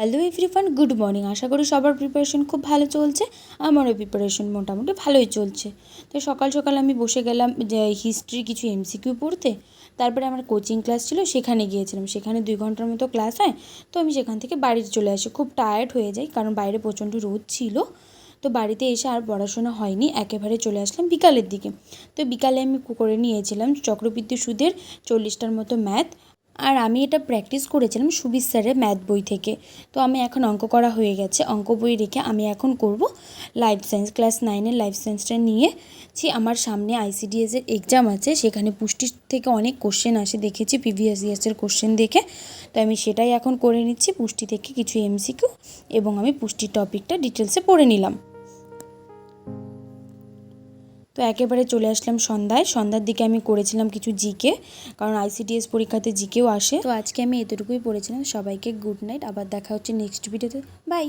Hello everyone, good morning. আশা করি সবার preparation খুব ভালো চলছে, আমারও প্রিপারেশন মোটামুটি ভালোই চলছে। তো সকাল সকাল আমি বসে গেলাম যে হিস্ট্রি কিছু এমসিকিউ পড়তে। তারপরে আমার কোচিং ক্লাস ছিল, সেখানে গিয়েছিলাম। সেখানে দুই ঘণ্টার মতো ক্লাস হয়, তো আমি সেখান থেকে বাড়িতে চলে আসি। খুব টায়ার্ড হয়ে যাই, কারণ বাইরে প্রচণ্ড রোদ ছিল। তো বাড়িতে এসে আর পড়াশোনা হয়নি, একেবারে চলে আসলাম বিকালের দিকে। তো বিকালে আমি করে নিয়েছিলাম চক্রবৃদ্ধি সুদের চল্লিশটার মতো ম্যাথ আর আমি এটা প্র্যাকটিস করেছিলাম সুবির স্যারের ম্যাথ বই থেকে। তো আমি এখন অঙ্ক করা হয়ে গেছে। অঙ্ক বই রেখে আমি এখন করব লাইফ সায়েন্স ক্লাস নাইনের লাইফ সায়েন্সটা নিয়েছি আমার সামনে আইসিডিএস এর এক্সাম আছে। সেখানে পুষ্টির থেকে অনেক কোশ্চেন আসে। দেখেছি প্রিভিয়াস ইয়ার্সের কোশ্চেন দেখে। তো আমি সেটাই এখন করে নিচ্ছি। পুষ্টি থেকে কিছু এমসিকিউ এবং আমি পুষ্টির টপিকটা ডিটেলসে পড়ে নিলাম। তো একেবারে চলে আসলাম সন্ধ্যায়। সন্ধ্যার দিকে আমি করেছিলাম কিছু জিকে, কারণ আইসিডিএস পরীক্ষাতে জিকেও আসে। তো আজকে আমি এতটুকুই পড়েছিলাম। সবাইকে গুড নাইট। আবার দেখা হচ্ছে নেক্সট ভিডিওতে। বাই!